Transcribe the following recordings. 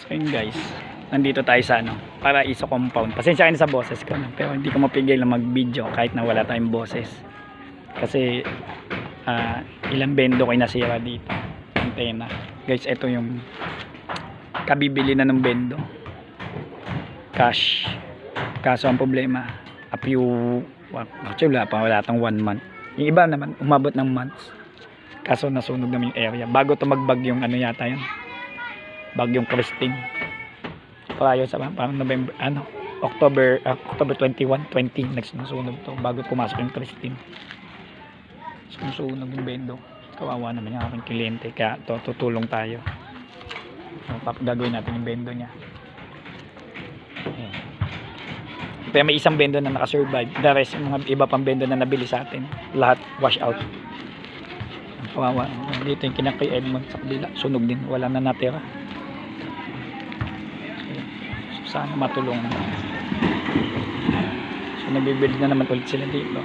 So guys, nandito tayo sa ano, Paraiso Compound. Pasensya kayo sa boses ko, pero hindi ko mapigil na mag-video kahit na wala tayong boses. Kasi ah, ilang bendo ko nasira dito. Antena. Guys, ito yung kabibili na ng bendo. Cash. Kaso ang problema, a few, actually wala pa, wala tang one month. Yung iba naman, umabot ng months. Kaso nasunog naman yung area. Bago to magbag yung ano yata yun. Bagyong Christine. Prior sa parang November, ano, October, ah, October 21, 20, nagsunog to bago pumasok yung Christine. Sumusunog yung bendo. Kawawa naman yung aking kliyente. Kaya to, tutulong tayo. So, gagawin natin yung bendo niya. Ayan. Pero may isang bendo na nakasurvive. The rest, mga iba pang bendo na nabili sa atin. Lahat wash out. Kawawa. Dito yung kinakay Edmond sa kabila. Sunog din. Wala na natira. Sana matulungan. So, nagbibuild na naman ulit sila dito.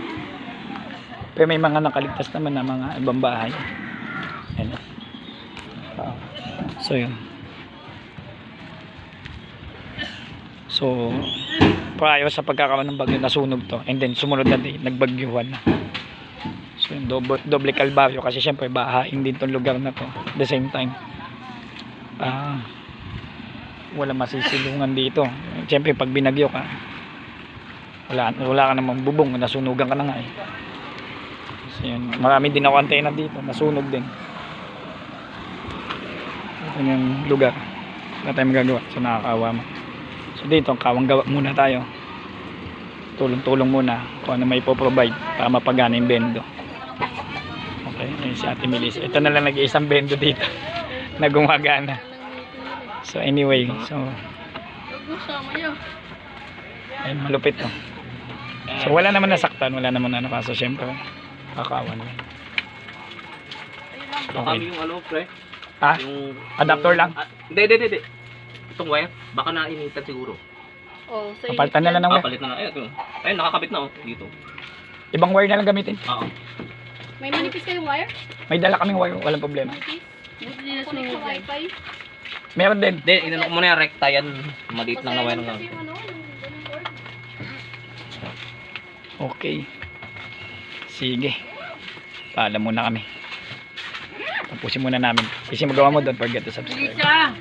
Pero may mga nakaligtas naman na mga ibang bahay. Ayan. So, yun. So, prior sa pagkakaroon ng bagyo, nasunog to. And then, sumunod na day, nagbagyuhan na. So, yung doble, doble kalbaryo kasi syempre bahain din tong lugar na to. At the same time, ah, wala masisilungan dito. Syempre, pag binagyo ka, wala, wala ka namang bubong, nasunugan ka na nga eh. So, yun, marami din ako antena dito, nasunog din. Ito yung lugar. Wala tayong magagawa. So, nakakaawa mo. So, dito, kawang gawa muna tayo. Tulong-tulong muna kung ano may po-provide para mapagana yung bendo. Okay, ayun si Ate Melissa. Ito na lang nag-iisang bendo dito na gumagana. So, anyway, so, ayun, malupit to. So, wala naman nasaktan, wala naman ano kaso, syempre. Baka Okay. yung ano, pre. Ah, Yung... Adapter lang? Ah, Hindi, hindi, hindi. Itong wire, baka nainitan siguro. Oh, so kapalitan na lang ng wire. palit na na. Ayun, ito. Ayun, nakakabit na oh, dito. Ibang wire na lang gamitin. Oo. May manipis kayong wire? May dala kaming wire, walang problema. Manipis? Buti Connect sa wifi? Meron din. Hindi, inano ko muna yung recta yan. Maliit lang na kasi yung. Okay. Sige. Paalam muna kami. Tapusin muna namin. Kasi magawa mo, don't forget to subscribe. Mm.